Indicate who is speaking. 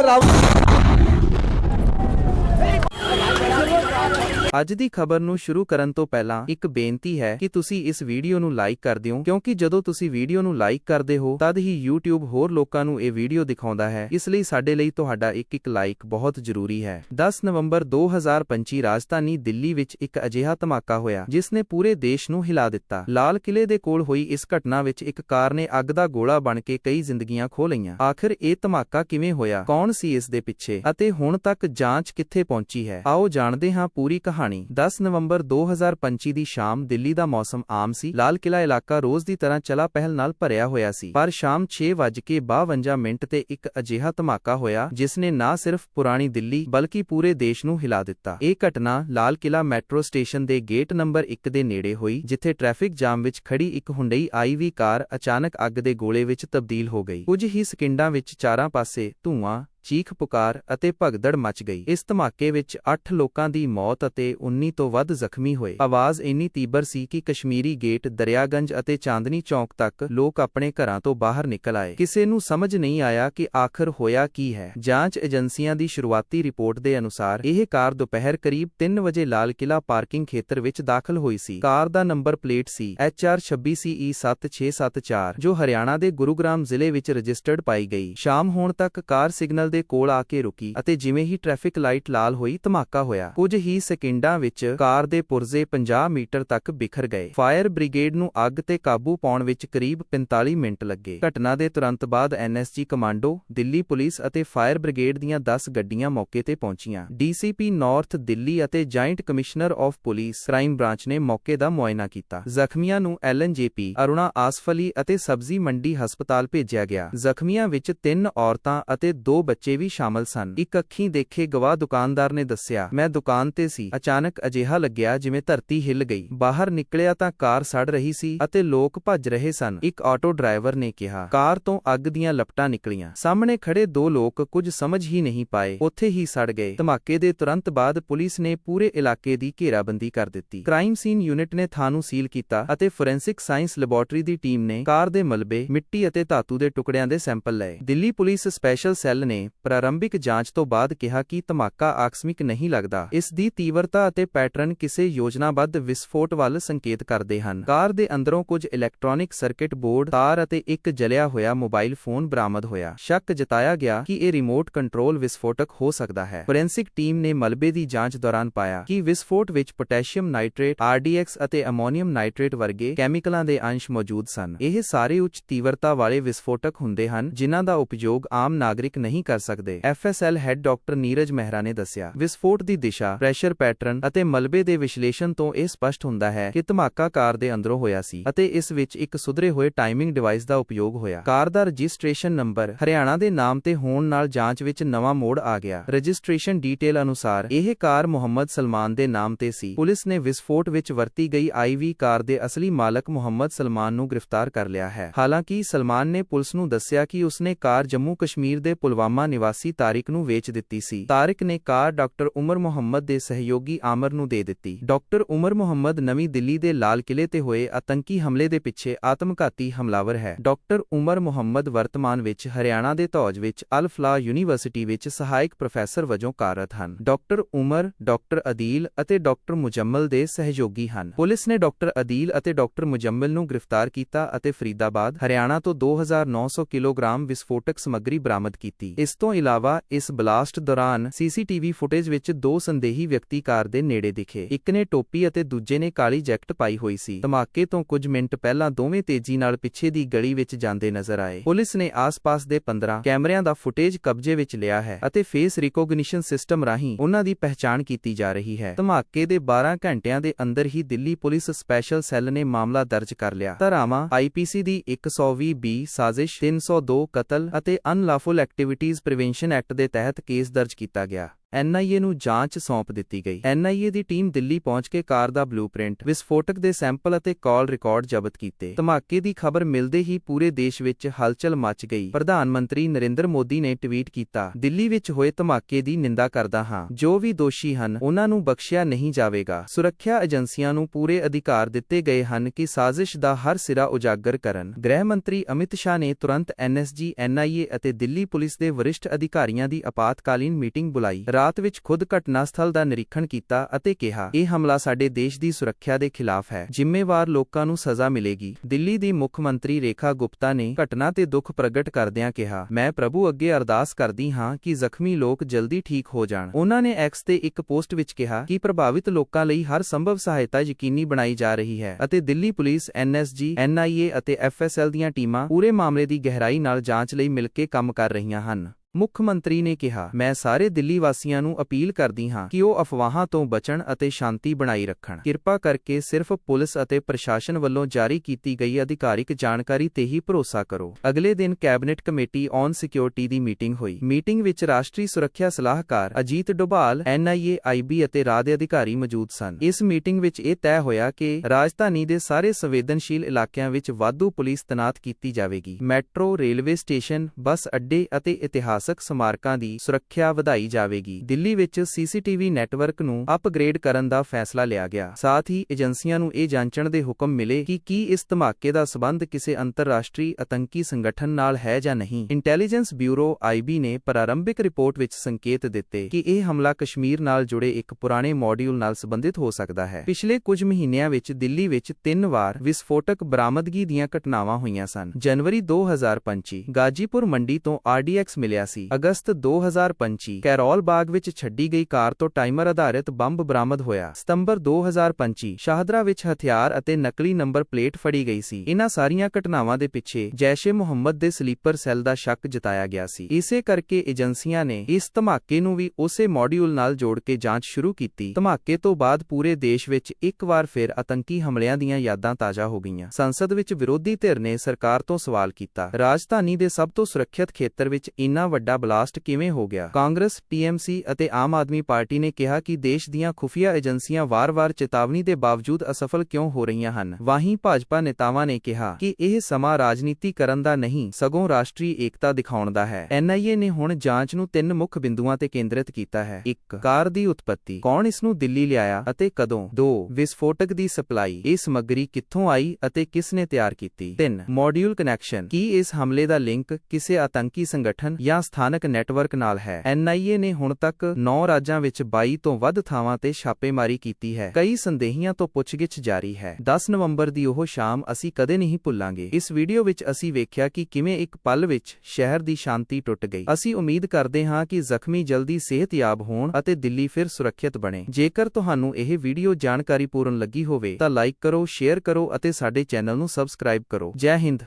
Speaker 1: రావు. ਅੱਜ ਦੀ ਖਬਰ ਨੂੰ ਸ਼ੁਰੂ ਕਰਨ ਤੋਂ ਪਹਿਲਾਂ ਇੱਕ ਬੇਨਤੀ ਹੈ ਕਿ ਤੁਸੀਂ ਇਸ ਵੀਡੀਓ ਨੂੰ ਲਾਈਕ ਕਰ ਦਿਓ, ਕਿਉਂਕਿ ਜਦੋਂ ਤੁਸੀਂ ਵੀਡੀਓ ਨੂੰ ਲਾਈਕ ਕਰਦੇ ਹੋ, ਤਦ ਹੀ YouTube ਹੋਰ ਲੋਕਾਂ ਨੂੰ ਇਹ ਵੀਡੀਓ ਦਿਖਾਉਂਦਾ ਹੈ। ਇਸ ਲਈ ਸਾਡੇ ਲਈ ਤੁਹਾਡਾ ਇੱਕ ਇੱਕ ਲਾਈਕ ਬਹੁਤ ਜ਼ਰੂਰੀ ਹੈ। 10 ਨਵੰਬਰ 2025 ਰਾਜਧਾਨੀ ਦਿੱਲੀ ਵਿੱਚ ਇੱਕ ਅਜਿਹਾ ਧਮਾਕਾ ਹੋਇਆ ਜਿਸ ਨੇ ਪੂਰੇ ਦੇਸ਼ ਨੂੰ ਹਿਲਾ ਦਿੱਤਾ। ਲਾਲ ਕਿਲੇ ਦੇ ਕੋਲ ਹੋਈ ਇਸ ਘਟਨਾ ਵਿੱਚ ਇੱਕ ਕਾਰ ਨੇ ਅੱਗ ਦਾ ਗੋਲਾ ਬਣ ਕੇ ਕਈ ਜ਼ਿੰਦਗੀਆਂ ਖੋ ਲਈਆਂ। ਆਖਿਰ ਇਹ ਧਮਾਕਾ ਕਿਵੇਂ ਹੋਇਆ? ਕੌਣ ਸੀ ਇਸ ਦੇ ਪਿੱਛੇ? ਅਤੇ ਹੁਣ ਤੱਕ ਜਾਂਚ ਕਿੱਥੇ ਪਹੁੰਚੀ ਹੈ? ਆਓ ਜਾਣਦੇ ਹਾਂ ਪੂਰੀ ਕਹਾਣੀ 10 ਨਵੰਬਰ 2025 ਦੀ ਸ਼ਾਮ ਦਿੱਲੀ ਦਾ ਮੌਸਮ ਆਮ ਸੀ। ਲਾਲ ਕਿਲਾ ਇਲਾਕਾ ਰੋਜ਼ ਦੀ ਤਰ੍ਹਾਂ ਚਲਾ ਪਹਿਲ ਨਾਲ ਭਰਿਆ ਹੋਇਆ ਸੀ। ਪਰ ਸ਼ਾਮ 6:52 ਮਿੰਟ ਤੇ ਇੱਕ ਅਜਿਹਾ ਧਮਾਕਾ ਹੋਇਆ, ਜਿਸ ਨੇ ਨਾ ਸਿਰਫ ਪੁਰਾਣੀ ਦਿੱਲੀ, ਬਲਕਿ ਪੂਰੇ ਦੇਸ਼ ਨੂੰ ਹਿਲਾ ਦਿੱਤਾ। ਇਹ ਘਟਨਾ ਲਾਲ ਕਿਲਾ ਮੈਟਰੋ ਸਟੇਸ਼ਨ ਦੇ ਗੇਟ ਨੰਬਰ 1 ਦੇ ਨੇੜੇ ਹੋਈ, ਜਿੱਥੇ ਟ੍ਰੈਫਿਕ ਜਾਮ ਵਿੱਚ ਖੜੀ ਇੱਕ ਹੁੰਡਈ ਆਈਵੀ ਕਾਰ ਅਚਾਨਕ ਅੱਗ ਦੇ ਗੋਲੇ ਵਿੱਚ ਤਬਦੀਲ ਹੋ ਗਈ। ਕੁਝ ਹੀ ਸਕਿੰਡਾਂ ਵਿੱਚ ਚਾਰਾਂ ਪਾਸੇ ਧੂਆਂ ਚੀਖ ਪੁਕਾਰ ਅਤੇ ਭਗਦੜ ਮਚ ਗਈ। ਇਸ ਧਮਾਕੇ ਵਿੱਚ 8 ਲੋਕਾਂ ਦੀ ਮੌਤ ਅਤੇ 19 ਤੋਂ ਵੱਧ ਜ਼ਖਮੀ ਹੋਏ। ਆਵਾਜ਼ ਇੰਨੀ ਤੀਬਰ ਸੀ ਕਿ ਕਸ਼ਮੀਰੀ ਗੇਟ, ਦਰਿਆਗੰਜ ਅਤੇ ਚਾਂਦਨੀ ਚੌਕ ਤੱਕ ਲੋਕ ਆਪਣੇ ਘਰਾਂ ਤੋਂ ਬਾਹਰ ਨਿਕਲ ਆਏ। ਕਿਸੇ ਨੂੰ ਸਮਝ ਨਹੀਂ ਆਇਆ ਕਿ ਆਖਰ ਹੋਇਆ ਕੀ ਹੈ। ਜਾਂਚ ਏਜੰਸੀਆਂ ਦੀ ਸ਼ੁਰੂਆਤੀ ਰਿਪੋਰਟ ਦੇ ਅਨੁਸਾਰ, ਇਹ ਕਾਰ ਦੁਪਹਿਰ ਕਰੀਬ 3 ਵਜੇ ਲਾਲ ਕਿਲਾ ਪਾਰਕਿੰਗ ਖੇਤਰ ਵਿੱਚ ਦਾਖਲ ਹੋਈ ਸੀ। ਕਾਰ ਦਾ ਨੰਬਰ ਪਲੇਟ ਸੀ HR26CE 7674 ਜੋ ਹਰਿਆਣਾ ਦੇ ਗੁਰੂਗ੍ਰਾਮ ਜ਼ਿਲ੍ਹੇ ਵਿੱਚ ਰਜਿਸਟਰਡ ਪਾਈ ਗਈ। ਸ਼ਾਮ ਹੋਣ ਤੱਕ ਕਾਰ ਸਿਗਨਲ ਦੇ ਕੋਲ ਆ ਕੇ ਰੁਕੀ ਅਤੇ ਜਿਵੇਂ ਹੀ ਟ੍ਰੈਫਿਕ ਲਾਈਟ ਲਾਲ ਹੋਈ ਧਮਾਕਾ ਹੋਇਆ। ਕੁਝ ਹੀ ਸਕਿੰਡਾਂ ਵਿੱਚ ਕਾਰ ਦੇ ਪੁਰਜ਼ੇ 50 ਮੀਟਰ ਤੱਕ ਬਿਖਰ ਗਏ। ਫਾਇਰ ਬ੍ਰਿਗੇਡ ਨੂੰ ਅੱਗ ਤੇ ਕਾਬੂ ਪਾਉਣ ਵਿੱਚ ਕਰੀਬ 45 ਮਿੰਟ ਲੱਗੇ। ਘਟਨਾ ਦੇ ਤੁਰੰਤ ਬਾਅਦ ਐਨਐਸਜੀ ਕਮਾਂਡੋ, ਦਿੱਲੀ ਪੁਲਿਸ ਅਤੇ ਫਾਇਰ ਬ੍ਰਿਗੇਡ ਦੀਆਂ 10 ਗੱਡੀਆਂ ਮੌਕੇ ਤੇ ਪਹੁੰਚੀਆਂ। ਡੀਸੀਪੀ ਨਾਰਥ ਦਿੱਲੀ ਅਤੇ joint commissioner of police crime branch ਨੇ ਮੌਕੇ ਦਾ ਮੁਆਇਨਾ ਕੀਤਾ। ਜ਼ਖਮੀਆਂ ਨੂੰ ਐਲਐਨਜੇਪੀ, ਅਰੁਣਾ ਆਸਫਲੀ ਅਤੇ ਸਬਜ਼ੀ ਮੰਡੀ ਹਸਪਤਾਲ ਭੇਜਿਆ ਗਿਆ। ਜ਼ਖਮੀਆਂ ਵਿੱਚ ਤਿੰਨ ਔਰਤਾਂ ਅਤੇ ਦੋ ਬੱਚੇ ਵੀ ਸ਼ਾਮਲ ਸਨ। ਇੱਕ ਅੱਖੀਂ ਦੇਖੇ ਗਵਾਹ ਦੁਕਾਨਦਾਰ ਨੇ ਦੱਸਿਆ, ਮੈਂ ਦੁਕਾਨ ਤੇ ਸੀ। ਅਚਾਨਕ ਅਜਿਹਾ ਲੱਗਿਆ ਜਿਵੇਂ ਧਰਤੀ ਹਿੱਲ ਗਈ। ਬਾਹਰ ਨਿਕਲਿਆ ਤਾਂ ਕਾਰ ਸੜ ਰਹੀ ਸੀ ਅਤੇ ਲੋਕ ਭੱਜ ਰਹੇ ਸਨ। ਇੱਕ ਆਟੋ ਡਰਾਈਵਰ ਨੇ ਕਿਹਾ, ਕਾਰ ਤੋਂ ਅੱਗ ਦੀਆਂ ਲਪਟਾਂ ਨਿਕਲੀਆਂ। ਸਾਹਮਣੇ ਖੜੇ ਦੋ ਲੋਕ ਕੁਝ ਸਮਝ ਹੀ ਨਹੀਂ ਪਾਏ। ਉੱਥੇ ਹੀ ਸੜ ਗਏ। ਧਮਾਕੇ ਦੇ ਤੁਰੰਤ ਬਾਅਦ ਪੁਲਿਸ ਨੇ ਪੂਰੇ ਇਲਾਕੇ ਦੀ ਘੇਰਾਬੰਦੀ ਕਰ ਦਿੱਤੀ। ਕ੍ਰਾਈਮ ਸੀਨ ਯੂਨਿਟ ਨੇ ਥਾਂ ਨੂੰ ਸੀਲ ਕੀਤਾ ਅਤੇ ਫੋਰੈਂਸਿਕ ਸਾਇੰਸ ਲੈਬੋਰਟਰੀ ਦੀ ਟੀਮ ਨੇ ਕਾਰ ਦੇ ਮਲਬੇ, ਮਿੱਟੀ ਅਤੇ ਧਾਤੂ ਦੇ ਟੁਕੜਿਆਂ ਦੇ ਸੈਂਪਲ ਲਏ। ਦਿੱਲੀ ਪੁਲਿਸ ਸਪੈਸ਼ਲ ਸੈੱਲ ਨੇ ਪ੍ਰਾਰੰਭਿਕ ਜਾਂਚ ਤੋਂ ਬਾਅਦ ਕਿਹਾ ਕਿ ਧਮਾਕਾ ਆਕਸਮਿਕ ਨਹੀਂ ਲੱਗਦਾ। ਇਸ ਦੀ ਤੀਵਰਤਾ ਅਤੇ ਪੈਟਰਨ ਕਿਸੇ ਯੋਜਨਾਬੱਧ ਵਿਸਫੋਟ ਵੱਲ ਸੰਕੇਤ ਕਰਦੇ ਹਨ। ਕਾਰ ਦੇ ਅੰਦਰੋਂ ਕੁਝ ਇਲੈਕਟ੍ਰੋਨਿਕ ਸਰਕਟ ਬੋਰਡ, ਤਾਰ ਅਤੇ ਇੱਕ ਜਲਿਆ ਹੋਇਆ ਮੋਬਾਈਲ ਫੋਨ ਬਰਾਮਦ ਹੋਇਆ। ਸ਼ੱਕ ਜਤਾਇਆ ਗਿਆ ਕਿ ਇਹ ਰਿਮੋਟ ਕੰਟਰੋਲ ਵਿਸਫੋਟਕ ਹੋ ਸਕਦਾ ਹੈ। ਫੋਰੈਂਸਿਕ ਟੀਮ ਨੇ ਮਲਬੇ ਦੀ ਜਾਂਚ ਦੌਰਾਨ ਪਾਇਆ ਕਿ ਵਿਸਫੋਟ ਵਿੱਚ ਪੋਟਾਸ਼ੀਅਮ ਨਾਈਟ੍ਰੇਟ ਆਰਡੀਐਕਸ ਅਤੇ ਅਮੋਨੀਅਮ ਨਾਈਟ੍ਰੇਟ ਵਰਗੇ ਕੈਮੀਕਲਾਂ ਦੇ ਅੰਸ਼ ਮੌਜੂਦ ਸਨ। ਇਹ ਸਾਰੇ ਉੱਚ ਤੀਵਰਤਾ ਵਾਲੇ ਵਿਸਫੋਟਕ ਹੁੰਦੇ ਹਨ, ਜਿਨ੍ਹਾਂ ਦਾ ਉਪਯੋਗ ਆਮ ਨਾਗਰਿਕ ਨਹੀਂ ਕਰ ਸਕਦੇ। FSL head doctor Neeraj Mehra ਨੇ ਦੱਸਿਆ, ਵਿਸਫੋਟ ਦੀ ਦਿਸ਼ਾ ਪ੍ਰੈਸ਼ਰ ਪੈਟਰਨ ਅਤੇ ਮਲਬੇ ਦੇ ਵਿਸ਼ਲੇਸ਼ਣ ਤੋਂ ਇਹ ਸਪਸ਼ਟ ਹੁੰਦਾ ਹੈ ਕਿ ਧਮਾਕਾ ਕਾਰ ਦੇ ਅੰਦਰੋਂ ਹੋਇਆ ਸੀ ਅਤੇ ਇਸ ਵਿੱਚ ਇੱਕ ਸੁਧਰੇ ਹੋਏ ਟਾਈਮਿੰਗ ਡਿਵਾਈਸ ਦਾ ਉਪਯੋਗ ਹੋਇਆ। ਕਾਰ ਦਾ ਰਜਿਸਟ੍ਰੇਸ਼ਨ ਨੰਬਰ ਹਰਿਆਣਾ ਦੇ ਨਾਮ ਤੇ ਹੋਣ ਨਾਲ ਜਾਂਚ ਵਿੱਚ ਨਵਾਂ ਮੋੜ ਆ ਗਿਆ। ਰਜਿਸਟ੍ਰੇਸ਼ਨ ਡੀਟੇਲ ਅਨੁਸਾਰ ਇਹ ਕਾਰ ਮੁਹੰਮਦ ਸਲਮਾਨ ਦੇ ਨਾਮ ਤੇ ਸੀ। ਪੁਲਿਸ ਨੇ ਵਿਸਫੋਟ ਵਿੱਚ ਵਰਤੀ ਗਈ ਆਈਵੀ ਕਾਰ ਦੇ ਅਸਲੀ ਮਾਲਕ ਮੁਹੰਮਦ ਸਲਮਾਨ ਨੂੰ ਗ੍ਰਿਫਤਾਰ ਕਰ ਲਿਆ ਹੈ। ਹਾਲਾਂਕਿ ਸਲਮਾਨ ਨੇ ਪੁਲਿਸ ਨੂੰ ਦੱਸਿਆ ਕਿ ਉਸਨੇ ਕਾਰ ਜੰਮੂ ਕਸ਼ਮੀਰ ਦੇ ਪੁਲਵਾਮਾ ਨਿਵਾਸੀ ਤਾਰਿਕ ਨੂੰ ਵੇਚ ਦਿੱਤੀ ਸੀ। ਤਾਰਿਕ ਨੇ ਕਾਰ ਡਾਕਟਰ ਉਮਰ ਮੁਹੰਮਦ ਦੇ ਸਹਿਯੋਗੀ ਆਮਰ ਨੂੰ ਦੇ ਦਿੱਤੀ। ਡਾਕਟਰ ਉਮਰ ਮੁਹੰਮਦ ਨਵੀਂ ਦਿੱਲੀ ਦੇ ਲਾਲ ਕਿਲੇ ਤੇ ਹੋਏ ਆਤੰਕੀ ਹਮਲੇ ਦੇ ਪਿੱਛੇ ਆਤਮਘਾਤੀ ਹਮਲਾਵਰ ਹੈ। ਡਾਕਟਰ ਉਮਰ ਮੁਹੰਮਦ ਵਰਤਮਾਨ ਵਿੱਚ ਹਰਿਆਣਾ ਦੇ ਧੌਜ ਵਿੱਚ ਅਲ ਯੂਨੀਵਰਸਿਟੀ ਵਿੱਚ ਸਹਾਇਕ ਪ੍ਰੋਫੈਸਰ ਵਜੋਂ ਕਾਰਜ ਹਨ। ਡਾਕਟਰ ਉਮਰ, ਡਾਕਟਰ ਅਦੀਲ ਅਤੇ ਡਾਕਟਰ ਮੁਜੰਮਲ ਦੇ ਸਹਿਯੋਗੀ ਹਨ। ਪੁਲਿਸ ਨੇ ਡਾਕਟਰ ਅਦੀਲ ਅਤੇ ਡਾਕਟਰ ਮੁਜੰਮਲ ਨੂੰ ਗ੍ਰਿਫਤਾਰ ਕੀਤਾ ਅਤੇ ਫਰੀਦਾਬਾਦ, ਹਰਿਆਣਾ ਤੋਂ 2900 ਕਿਲੋਗ੍ਰਾਮ ਵਿਸਫੋਟਕ ਸਮੱਗਰੀ ਬਰਾਮਦ ਕੀਤੀ। ਇਸ ਤੋਂ ਇਲਾਵਾ, ਇਸ ਬਲਾਸਟ ਦੌਰਾਨ ਸੀਸੀਟੀਵੀ ਫੁਟੇਜ ਵਿੱਚ ਦੋ ਸੰਦੇਹੀ ਵਿਅਕਤੀ ਕਾਰ ਦੇ ਨੇੜੇ ਦਿਖੇ। ਇੱਕ ਨੇ ਟੋਪੀ ਅਤੇ ਦੂਜੇ ਨੇ ਕਾਲੀ ਜੈਕਟ ਪਾਈ ਹੋਈ ਸੀ। ਧਮਾਕੇ ਤੋਂ ਕੁਝ ਮਿੰਟ ਪਹਿਲਾਂ ਦੋਵੇਂ ਤੇਜ਼ੀ ਨਾਲ ਪਿੱਛੇ ਦੀ ਗਲੀ ਵਿੱਚ ਜਾਂਦੇ ਨਜ਼ਰ ਆਏ। ਪੁਲਿਸ ਨੇ ਆਸ-ਪਾਸ ਦੇ 15 ਕੈਮਰਿਆਂ ਦਾ ਫੁਟੇਜ ਕਬਜ਼ੇ ਵਿੱਚ ਲਿਆ ਹੈ ਅਤੇ ਫੇਸ ਰਿਕੋਗਨੀਸ਼ਨ ਸਿਸਟਮ ਰਾਹੀਂ ਉਹਨਾਂ ਦੀ ਪਹਿਚਾਣ ਕੀਤੀ ਜਾ ਰਹੀ ਹੈ। ਧਮਾਕੇ ਦੇ 12 ਘੰਟਿਆਂ ਦੇ ਅੰਦਰ ਹੀ ਦਿੱਲੀ ਪੁਲਿਸ ਸਪੈਸ਼ਲ ਸੈੱਲ ਨੇ ਮਾਮਲਾ ਦਰਜ ਕਰ ਲਿਆ। ਧਾਰਾਵਾਂ ਆਈਪੀਸੀ ਦੀ 120 ਬੀ, ਸਾਜ਼ਿਸ਼ 302 ਕਤਲ ਅਤੇ ਅਨਲਾਫੁਲ ਐਕਟੀਵਿਟੀਜ਼ ਪ੍ਰੀਵੈਂਸ਼ਨ ਐਕਟ ਦੇ ਤਹਿਤ ਕੇਸ ਦਰਜ ਕੀਤਾ ਗਿਆ। ਐਨਆਈਏ ਨੂੰ ਜਾਂਚ ਸੌਂਪ ਦਿੱਤੀ ਗਈ। ਐਨਆਈਏ ਦੀ ਟੀਮ ਦਿੱਲੀ ਪਹੁੰਚ ਕੇ ਕਾਰ ਦਾ ਬਲੂਪ੍ਰਿੰਟ, ਵਿਸਫੋਟਕ ਦੇ ਸੈਂਪਲ ਅਤੇ ਕਾਲ ਰਿਕਾਰਡ ਜ਼ਬਤ ਕੀਤੇ। ਧਮਾਕੇ ਦੀ ਖਬਰ ਮਿਲਦੇ ਹੀ ਪੂਰੇ ਦੇਸ਼ ਵਿੱਚ ਹਲਚਲ ਮਚ ਗਈ। ਪ੍ਰਧਾਨ ਮੰਤਰੀ ਨਰਿੰਦਰ ਮੋਦੀ ਨੇ ਟਵੀਟ ਕੀਤਾ, ਦਿੱਲੀ ਵਿੱਚ ਹੋਏ ਧਮਾਕੇ ਦੀ ਨਿੰਦਾ ਕਰਦਾ ਹਾਂ। ਜੋ ਵੀ ਦੋਸ਼ੀ ਹਨ, ਉਹਨਾਂ ਨੂੰ ਬਖਸ਼ਿਆ ਨਹੀਂ ਜਾਵੇਗਾ। ਸੁਰੱਖਿਆ ਏਜੰਸੀਆਂ ਨੂੰ ਪੂਰੇ ਅਧਿਕਾਰ ਦਿੱਤੇ ਗਏ ਹਨ ਕਿ ਸਾਜ਼ਿਸ਼ ਦਾ ਹਰ ਸਿਰਾ ਉਜਾਗਰ ਕਰਨ। ਗ੍ਰਹਿ ਮੰਤਰੀ ਅਮਿਤ ਸ਼ਾਹ ਨੇ ਤੁਰੰਤ ਐਨਐਸਜੀ ਐਨਆਈਏ ਅਤੇ ਦਿੱਲੀ ਪੁਲਿਸ ਦੇ ਵਰਿਸ਼ਠ ਅਧਿਕਾਰੀਆਂ ਦੀ ਆਪਾਤਕਾਲੀਨ ਮੀਟਿੰਗ ਬੁਲਾਈ। ਰਾਤ ਵਿੱਚ ਖੁਦ ਘਟਨਾ ਸਥਲ ਦਾ ਨਿਰੀਖਣ ਕੀਤਾ ਅਤੇ ਕਿਹਾ, ਇਹ ਹਮਲਾ ਸਾਡੇ ਦੇਸ਼ ਦੀ ਸੁਰੱਖਿਆ ਦੇ ਖਿਲਾਫ ਹੈ। ਜ਼ਿੰਮੇਵਾਰ ਲੋਕਾਂ ਨੂੰ ਸਜ਼ਾ ਮਿਲੇਗੀ। ਦਿੱਲੀ ਦੀ ਮੁੱਖ ਮੰਤਰੀ ਰੇਖਾ ਗੁਪਤਾ ਨੇ ਘਟਨਾ ਤੇ ਦੁੱਖ ਪ੍ਰਗਟ ਕਰਦਿਆਂ ਕਿਹਾ, ਮੈਂ ਪ੍ਰਭੂ ਅੱਗੇ ਅਰਦਾਸ ਕਰਦੀ ਹਾਂ ਕਿ ਜ਼ਖਮੀ ਲੋਕ ਜਲਦੀ ਠੀਕ ਹੋ ਜਾਣ। ਉਹਨਾਂ ਨੇ ਐਕਸ ਤੇ ਇੱਕ ਪੋਸਟ ਵਿੱਚ ਕਿਹਾ ਕਿ ਪ੍ਰਭਾਵਿਤ ਲੋਕਾਂ ਲਈ ਹਰ ਸੰਭਵ ਸਹਾਇਤਾ ਯਕੀਨੀ ਬਣਾਈ ਜਾ ਰਹੀ ਹੈ ਅਤੇ ਦਿੱਲੀ ਪੁਲਿਸ ਐਨਐਸਜੀ ਐਨਆਈਏ ਅਤੇ ਐਫਐਸਐਲ ਦੀਆਂ ਟੀਮਾਂ ਪੂਰੇ ਮਾਮਲੇ ਦੀ ਗਹਿਰਾਈ ਨਾਲ ਜਾਂਚ ਲਈ ਮਿਲ ਕੇ ਕੰਮ ਕਰ ਰਹੀਆਂ ਹਨ। ਮੁੱਖ ਮੰਤਰੀ ਨੇ ਕਿਹਾ, ਮੈਂ ਸਾਰੇ ਦਿੱਲੀ ਵਾਸੀਆਂ ਨੂੰ ਅਪੀਲ ਕਰਦੀ ਹਾਂ ਕਿ ਉਹ ਅਫਵਾਹਾਂ ਤੋਂ ਬਚਣ ਅਤੇ ਸ਼ਾਂਤੀ ਬਣਾਈ ਰੱਖਣ। ਕਿਰਪਾ ਕਰਕੇ ਸਿਰਫ ਪੁਲਿਸ ਅਤੇ ਪ੍ਰਸ਼ਾਸਨ ਵੱਲੋਂ ਜਾਰੀ ਕੀਤੀ ਗਈ ਅਧਿਕਾਰਿਕ ਜਾਣਕਾਰੀ ਤੇ ਹੀ ਭਰੋਸਾ ਕਰੋ। ਅਗਲੇ ਦਿਨ ਕੈਬਨਿਟ ਕਮੇਟੀ ਔਨ ਸਿਕਿਉਰਿਟੀ ਦੀ ਮੀਟਿੰਗ ਹੋਈ। ਮੀਟਿੰਗ ਵਿੱਚ ਰਾਸ਼ਟਰੀ ਸੁਰੱਖਿਆ ਸਲਾਹਕਾਰ ਅਜੀਤ ਡੋਭਾਲ ਐਨਆਈਏ ਆਈਬੀ ਅਤੇ ਰਾਜ ਦੇ ਅਧਿਕਾਰੀ ਮੌਜੂਦ ਸਨ। ਇਸ ਮੀਟਿੰਗ ਵਿੱਚ ਇਹ ਤੈਅ ਹੋਇਆ ਕਿ ਰਾਜਧਾਨੀ ਦੇ ਸਾਰੇ ਸੰਵੇਦਨਸ਼ੀਲ ਇਲਾਕਿਆਂ ਵਿੱਚ ਵਾਧੂ ਪੁਲਿਸ ਤੈਨਾਤ ਕੀਤੀ ਜਾਵੇਗੀ। ਮੈਟਰੋ, ਰੇਲਵੇ ਸਟੇਸ਼ਨ, ਬੱਸ ਅੱਡੇ ਅਤੇ ਇਤਿਹਾਸ ਇਤਿਹਾਸਕ ਸਮਾਰਕਾਂ ਦੀ ਸੁਰੱਖਿਆ ਵਧਾਈ ਜਾਵੇਗੀ। ਦਿੱਲੀ ਵਿੱਚ ਸੀਸੀਟੀਵੀ ਨੈਟਵਰਕ ਨੂੰ ਅਪਗ੍ਰੇਡ ਕਰਨ ਦਾ ਫੈਸਲਾ ਲਿਆ ਗਿਆ। ਸਾਥ ਹੀ ਏਜੰਸੀਆਂ ਨੂੰ ਇਹ ਜਾਂਚਣ ਦੇ ਹੁਕਮ ਮਿਲੇ ਕਿ ਕੀ ਇਸ ਧਮਾਕੇ ਦਾ ਸਬੰਧ ਕਿਸੇ ਅੰਤਰਰਾਸ਼ਟਰੀ ਆਤੰਕੀ ਸੰਗਠਨ ਨਾਲ ਹੈ ਜਾਂ ਨਹੀਂ। ਇੰਟੈਲੀਜੈਂਸ ਬਿਊਰੋ ਆਈਬੀ ਨੇ ਪ੍ਰਾਰੰਭਿਕ ਰਿਪੋਰਟ ਵਿੱਚ ਸੰਕੇਤ ਦਿੱਤੇ ਕਿ ਇਹ ਹਮਲਾ ਕਸ਼ਮੀਰ ਨਾਲ ਜੁੜੇ ਇੱਕ ਪੁਰਾਣੇ ਮੋਡਿਊਲ ਨਾਲ ਸੰਬੰਧਿਤ ਹੋ ਸਕਦਾ ਹੈ। ਪਿਛਲੇ ਕੁਝ ਮਹੀਨਿਆਂ ਵਿੱਚ ਦਿੱਲੀ ਵਿੱਚ ਤਿੰਨ ਵਾਰ ਵਿਸਫੋਟਕ ਬਰਾਮਦਗੀ ਦੀਆਂ ਘਟਨਾਵਾਂ ਹੋਈਆਂ ਸਨ। ਜਨਵਰੀ 2025 ਗਾਜੀਪੁਰ ਮੰਡੀ ਤੋਂ ਆਰਡੀਐਕਸ ਮਿਲਿਆ ਸੀ। ਅਗਸਤ 2025 ਕੈਰੋਲ ਬਾਗ ਵਿੱਚ ਛੱਡੀ ਗਈ ਕਾਰ ਤੋਂ ਟਾਈਮਰ ਆਧਾਰਿਤ ਬੰਬ ਬਰਾਮਦ ਹੋਇਆ। ਸਤੰਬਰ 2025 ਸ਼ਾਹਦਰਾ ਵਿੱਚ ਹਥਿਆਰ ਅਤੇ ਨਕਲੀ ਨੰਬਰ ਪਲੇਟ ਫੜੀ ਗਈ ਸੀ। ਇਨ੍ਹਾਂ ਸਾਰੀਆਂ ਘਟਨਾਵਾਂ ਦੇ ਪਿੱਛੇ ਜੈਸ਼ ਮੁਹੰਮਦ ਦੇ ਸਲੀਪਰ ਸੈੱਲ ਦਾ ਸ਼ੱਕ ਜਤਾਇਆ ਗਿਆ ਸੀ। ਇਸੇ ਕਰਕੇ ਏਜੰਸੀਆਂ ਨੇ ਇਸ ਧਮਾਕੇ ਨੂੰ ਵੀ ਉਸੇ ਮੋਡਿਊਲ ਨਾਲ ਜੋੜ ਕੇ ਜਾਂਚ ਸ਼ੁਰੂ ਕੀਤੀ। ਧਮਾਕੇ ਤੋਂ ਬਾਅਦ ਪੂਰੇ ਦੇਸ਼ ਵਿੱਚ ਇੱਕ ਵਾਰ ਫਿਰ ਆਤੰਕੀ ਹਮਲਿਆਂ ਦੀਆਂ ਯਾਦਾਂ ਤਾਜ਼ਾ ਹੋ ਗਈਆਂ। ਸੰਸਦ ਵਿੱਚ ਵਿਰੋਧੀ ਧਿਰ ਨੇ ਸਰਕਾਰ ਤੋਂ ਸਵਾਲ ਕੀਤਾ। ਰਾਜਧਾਨੀ ਦੇ ਸਭ ਤੋਂ ਸੁਰੱਖਿਅਤ ਖੇਤਰ ਵਿੱਚ ਇੰਨਾ ਵੱਡਾ ਬਲਾਸਟ ਕਿਵੇਂ ਹੋ ਗਿਆ? ਕਾਂਗਰਸ ਟੀਐਮਸੀ ਅਤੇ ਆਮ ਆਦਮੀ ਪਾਰਟੀ ਨੇ ਕਿਹਾ ਕਿ ਦੇਸ਼ ਦੀਆਂ ਖੁਫੀਆ ਏਜੰਸੀਆਂ ਵਾਰ-ਵਾਰ ਚੇਤਾਵਨੀ ਦੇ ਬਾਵਜੂਦ ਅਸਫਲ ਕਿਉਂ ਹੋ ਰਹੀਆਂ ਹਨ। ਵਾਹੀਂ ਭਾਜਪਾ ਨੇਤਾਵਾਂ ਨੇ ਕਿਹਾ ਕਿ ਇਹ ਸਮਾਂ ਰਾਜਨੀਤੀ ਕਰਨ ਦਾ ਨਹੀਂ, ਸਗੋਂ ਰਾਸ਼ਟਰੀ ਏਕਤਾ ਦਿਖਾਉਣ ਦਾ ਹੈ। ਐਨਆਈਏ ਨੇ ਹੁਣ ਜਾਂਚ ਨੂੰ ਤਿੰਨ ਮੁੱਖ ਬਿੰਦੂਆਂ ਤੇ ਕੇਂਦਰਿਤ ਕੀਤਾ ਹੈ। 1 ਕਾਰ ਦੀ ਉਤਪਤੀ। ਕੌਣ ਇਸ ਨੂੰ ਦਿੱਲੀ ਲਿਆਇਆ ਅਤੇ ਕਦੋਂ? 2 ਵਿਸਫੋਟਕ ਦੀ ਸਪਲਾਈ। ਇਹ ਸਮੱਗਰੀ ਕਿੱਥੋਂ ਆਈ ਅਤੇ ਕਿਸ ਨੇ ਤਿਆਰ ਕੀਤੀ? 3 ਮੋਡਿਊਲ ਕਨੈਕਸ਼ਨ। ਕੀ ਇਸ ਹਮਲੇ ਦਾ ਲਿੰਕ ਕਿਸੇ ਆਤੰਕੀ ਸੰਗਠਨ ਜਾਂ ਸਥਾਨਕ ਨੈਟਵਰਕ ਨਾਲ ਹੈ। ਐਨਆਈਏ ਨੇ ਹੁਣ ਤੱਕ 9 ਰਾਜਾਂ ਵਿੱਚ 22 ਤੋਂ ਵੱਧ ਥਾਵਾਂ ਤੇ ਛਾਪੇਮਾਰੀ ਕੀਤੀ ਹੈ। ਕਈ ਸੰਦੇਹੀਆਂ ਤੋਂ ਪੁੱਛਗਿੱਛ ਜਾਰੀ ਹੈ। 10 ਨਵੰਬਰ ਦੀ ਉਹ ਸ਼ਾਮ ਅਸੀਂ ਕਦੇ ਨਹੀਂ ਭੁੱਲਾਂਗੇ। ਇਸ ਵੀਡੀਓ ਵਿੱਚ ਅਸੀਂ ਵੇਖਿਆ ਕਿ ਕਿਵੇਂ ਇੱਕ ਪਲ ਵਿੱਚ ਸ਼ਹਿਰ ਦੀ ਸ਼ਾਂਤੀ ਟੁੱਟ ਗਈ। ਅਸੀਂ ਉਮੀਦ ਕਰਦੇ ਹਾਂ ਕਿ ਜ਼ਖਮੀ ਜਲਦੀ ਸਿਹਤਯਾਬ ਹੋਣ ਅਤੇ ਦਿੱਲੀ ਫਿਰ ਸੁਰੱਖਿਅਤ ਬਣੇ। ਜੇਕਰ ਤੁਹਾਨੂੰ ਇਹ ਵੀਡੀਓ ਜਾਣਕਾਰੀਪੂਰਨ ਲੱਗੀ ਹੋਵੇ ਤਾਂ ਲਾਈਕ ਕਰੋ, ਸ਼ੇਅਰ ਕਰੋ ਅਤੇ ਸਾਡੇ ਚੈਨਲ ਨੂੰ ਸਬਸਕ੍ਰਾਈਬ ਕਰੋ। ਜੈ ਹਿੰਦ।